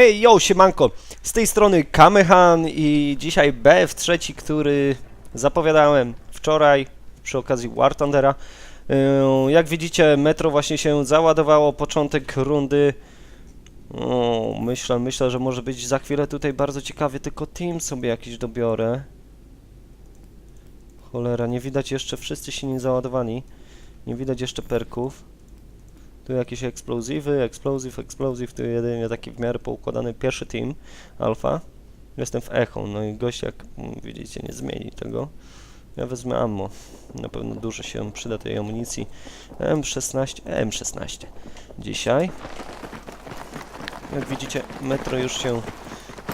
Hej, yo, siemanko! Z tej strony Kamehan i dzisiaj BF3, który zapowiadałem wczoraj przy okazji War Thundera. Yy, Jak widzicie, metro właśnie się załadowało, początek rundy. O, myślę, myślę, że może być za chwilę tutaj bardzo ciekawie, tylko team sobie jakiś dobiorę. Cholera, nie widać jeszcze, wszyscy się nie załadowali. Nie widać jeszcze perków. Tu jakieś eksplozywy, eksplozyw, eksplozyw, tu jedynie taki w miarę poukładany pierwszy team, alfa. Jestem w echo, no i gość jak widzicie nie zmieni tego. Ja wezmę ammo, na pewno dużo się przyda tej amunicji. M16, M16 dzisiaj. Jak widzicie metro już się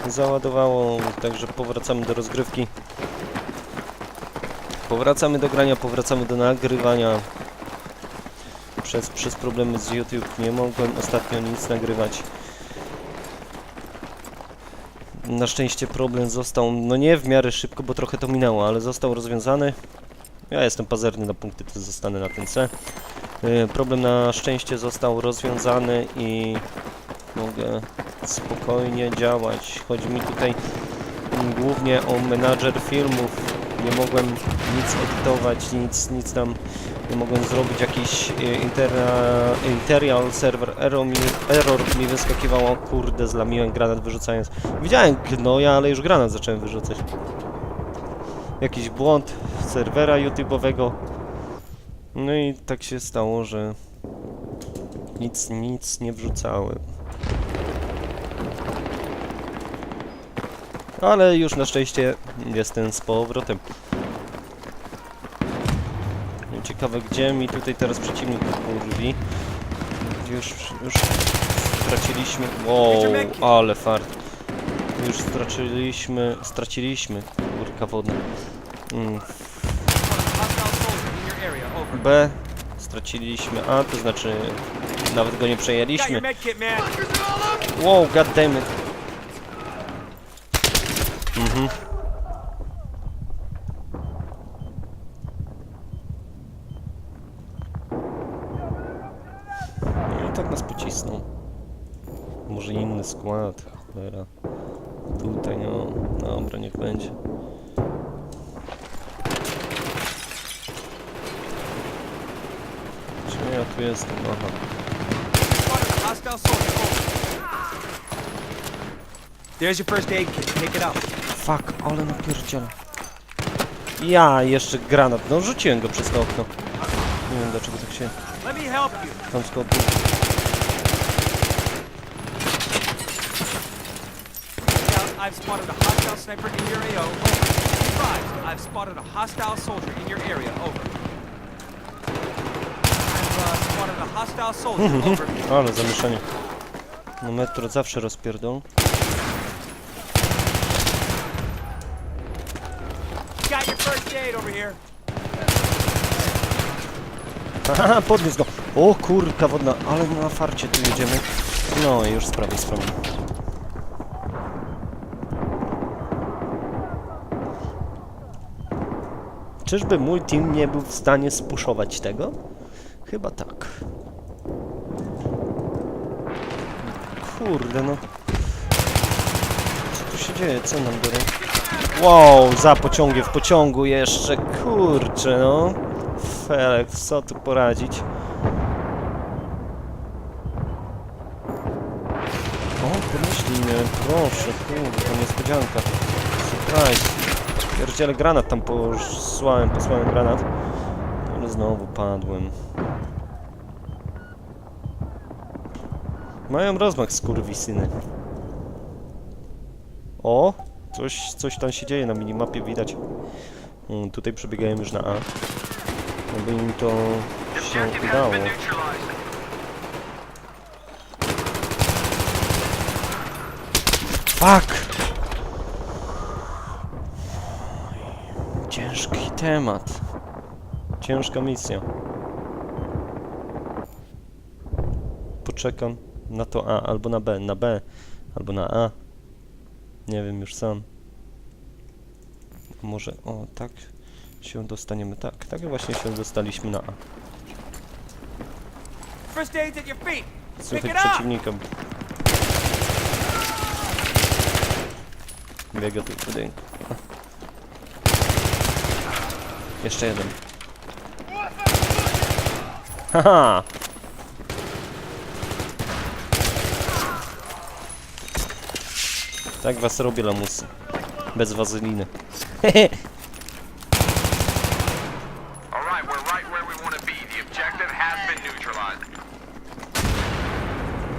załadowało, także powracamy do rozgrywki. Powracamy do grania, powracamy do nagrywania przez, przez problemy z YouTube nie mogłem ostatnio nic nagrywać. Na szczęście problem został, no nie w miarę szybko, bo trochę to minęło, ale został rozwiązany. Ja jestem pazerny na punkty, to zostanę na tym C. Yy, problem na szczęście został rozwiązany i mogę spokojnie działać. Chodzi mi tutaj głównie o menadżer filmów. Nie mogłem nic edytować, nic, nic tam nie mogłem zrobić jakiś e, interna, Imperial server error mi, error mi wyskakiwało, kurde, zlamiłem granat wyrzucając. Widziałem gnoja, ale już granat zacząłem wyrzucać. Jakiś błąd serwera YouTube'owego. No i tak się stało, że nic, nic nie wrzucałem. Ale już na szczęście jestem z powrotem. Ciekawe gdzie mi tutaj teraz przeciwnik kurwi. Już, już straciliśmy. Wow, ale fart. Już straciliśmy, straciliśmy kurka wodna. Mm. B straciliśmy A, to znaczy nawet go nie przejęliśmy. Wow, god damn it. Mhm. No i tak nas pocisnął. Może inny skład, cholera. Tutaj, no. Dobra, niech będzie. Czy ja tu jestem? Aha. There's your first aid kit. Pick it up. Fuck, ale napierdziela. Ja, jeszcze granat. No, rzuciłem go przez to okno. Nie wiem dlaczego tak się tam skopił. Scout, I've spotted a hostile sniper in your AO. Over. Advised, I've spotted a hostile soldier in your area. Over. I've uh, spotted a hostile soldier. Over. Ale zamieszanie. No metro zawsze rozpierdol. Haha, podniósł go. O kurka wodna, ale na farcie tu jedziemy. No i już z prawej strony. Czyżby mój team nie był w stanie spuszować tego? Chyba tak. Kurde no. Co tu się dzieje? Co nam biorą? Wow, za pociągiem w pociągu jeszcze. Kurczę no. Felix, co tu poradzić? O, pomyśli mnie, proszę, kurde, niespodzianka. Surprise. Pierdziele granat tam posłałem, posłałem granat. Ale znowu padłem. Mają rozmach skurwisyny. O! Coś, coś tam się dzieje na minimapie, widać. Tutaj przebiegałem już na A. Aby im to się udało. Fuck! Ciężki temat. Ciężka misja. Poczekam na to A, albo na B, na B, albo na A. Nie wiem już sam. Może, o tak się dostaniemy, tak, tak właśnie się dostaliśmy na A. Słychać przeciwnika. Biega tu w budynku. Jeszcze jeden. Haha! Tak was robię, lamusy. Bez wazeliny.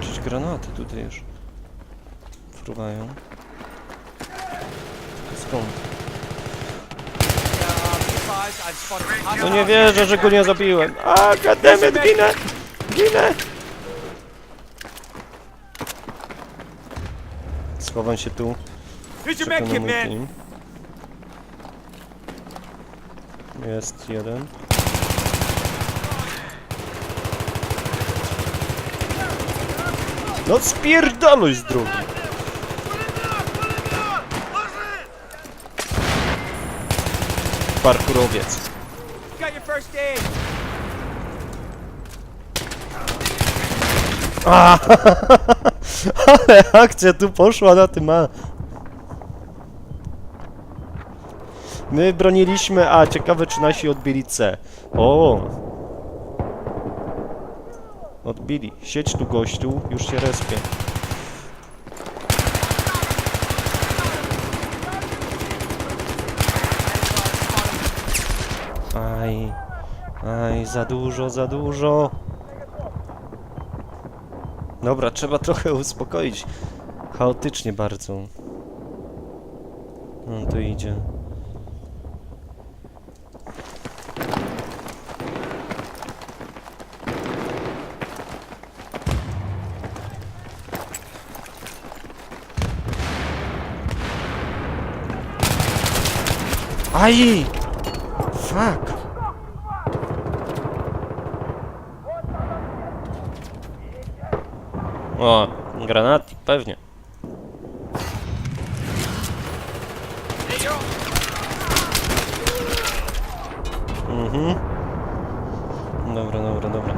Jakieś granaty tutaj już fruwają. Skąd? No nie wierzę, że go nie zabiłem. A, goddammit, ginę! Ginę! Schowam się tu. Czekam na mój team. Jest jeden. No spierdaluj z drogi! Parkurowiec. Aid. Ale akcja tu poszła na tym A. My broniliśmy A. Ciekawe czy nasi odbili C. O! Odbili. Siedź tu gościu, już się respię. Aj. Aj, za dużo, za dużo. Dobra, trzeba trochę uspokoić. Chaotycznie bardzo. No to idzie. Aj! Fuck! O, granatnik, pewnie. Mhm. Dobra, dobra, dobra.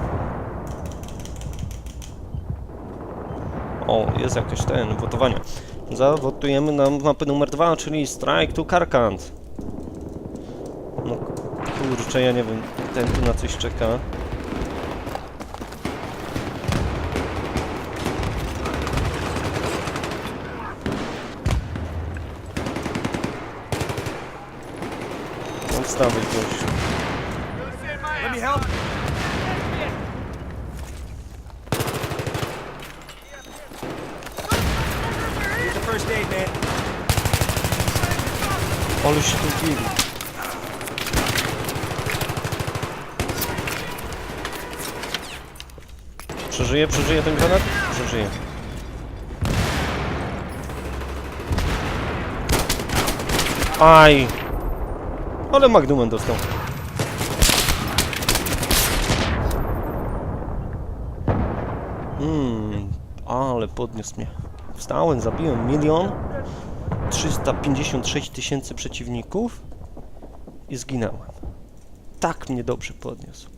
O, jest jakieś ten, wotowanie. Zawotujemy na mapę numer dwa, czyli Strike to Karkant. No kurczę, ja nie wiem, ten tu na coś czeka. Odstawić gościu. Let me help. Here's the first aid, man. Ale się tu bili. Przeżyje, przeżyje ten granat? Przeżyje. Aj! Ale Magnumem dostał. Mmm, ale podniósł mnie. Wstałem, zabiłem milion 356 tysięcy przeciwników i zginęłem. Tak mnie dobrze podniósł.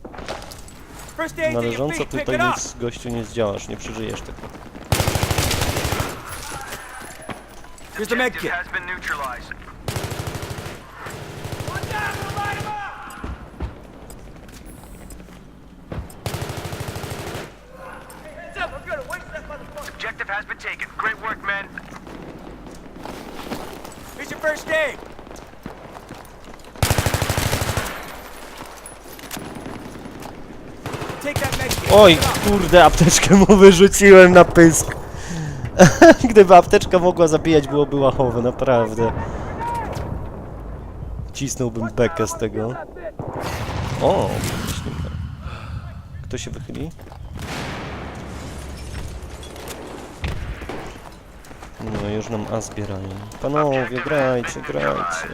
Należąco tutaj nic gościu nie zdziałasz, nie przeżyjesz tego. Here's the medkit. has been neutralized. Objective has been taken. Great work, men. Here's your first aid. Take that medkit. Oj, kurde, apteczkę mu wyrzuciłem na pysk. Gdyby apteczka mogła zabijać, byłoby łachowe, naprawdę. Cisnąłbym bekę z tego. O. Kto się wychyli? No, już nam A zbierają. Panowie, grajcie, grajcie.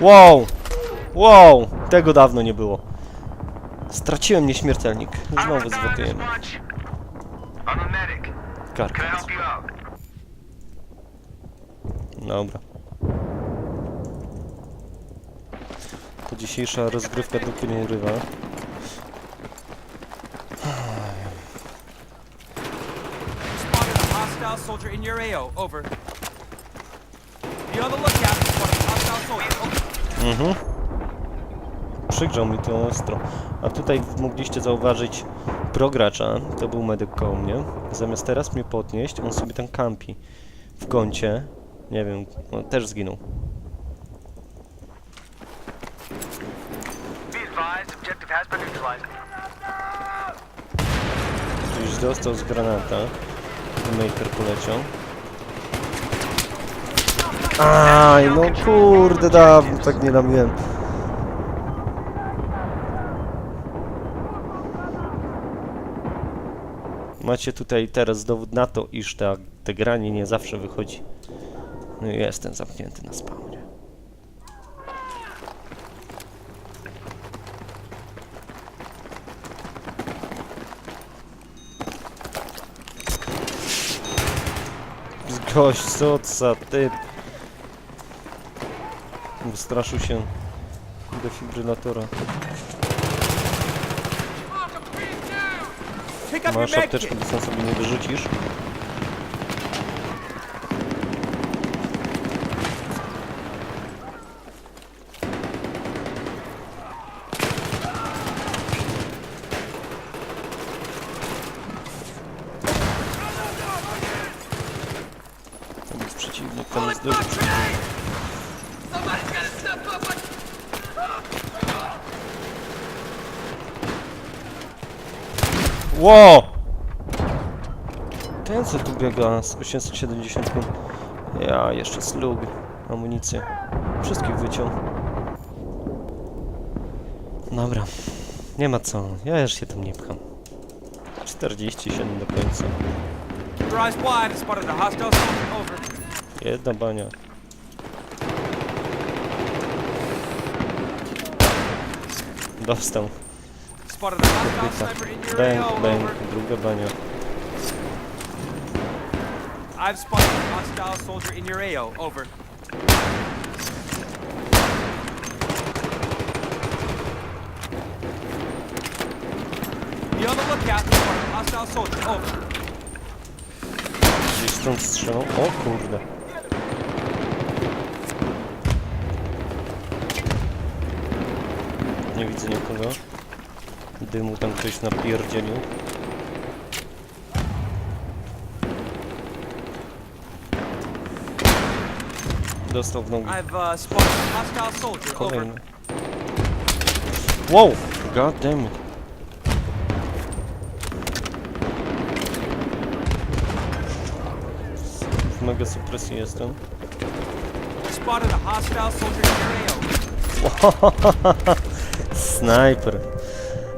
Wow! Wow! Tego dawno nie było. Straciłem nieśmiertelnik. Znowu zwotujemy. Karka. Dobra. To dzisiejsza rozgrywka dupy nie urywa. Spotted a hostile soldier in your AO. Over. Be on the lookout. Spotted a hostile soldier. Over. Mhm. Przygrzał mi to ostro. A tutaj mogliście zauważyć progracza, to był medyk koło mnie. Zamiast teraz mnie podnieść, on sobie tam kampi w kącie. Nie wiem, no, też zginął. Be Już dostał z granata. Maker poleciał. Aj, no kurde, dawno tak nie namiłem. Macie tutaj teraz dowód na to, iż ta, te granie nie zawsze wychodzi. No i jestem zamknięty na spawnie. Gość, co za typ. Wystraszył się defibrylatora. Masz apteczkę, bo sam sobie nie wyrzucisz. Tam jest przeciwnik. Ło! Ten co tu biega z 870. Ja jeszcze slug, amunicję. Wszystkich wyciął. Dobra. Nie ma co, ja już się tam nie pcham. 47 do końca. Eyes wide. Spotted a hostile. Over. Jedna bania. Dostał. Bang, bang. Druga bania. I've spotted a hostile soldier in your AO. Over. Be on the lookout. Spotted a hostile soldier. Over. Gdzieś stąd strzelał. O kurde. Nie widzę nikogo. Dymu tam ktoś napierdzielił. Dostał w nogi. Uh. Kolejny. Wow! God damn it. W mega supresji jestem. Spotted a hostile soldier in your AO. Sniper.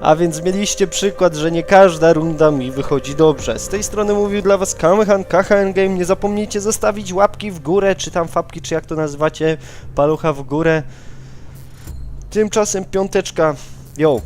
A więc mieliście przykład, że nie każda runda mi wychodzi dobrze. Z tej strony mówił dla was Kamehan, KHN Game. Nie zapomnijcie zostawić łapki w górę, czy tam fapki, czy jak to nazywacie, palucha w górę. Tymczasem piąteczka. Yo,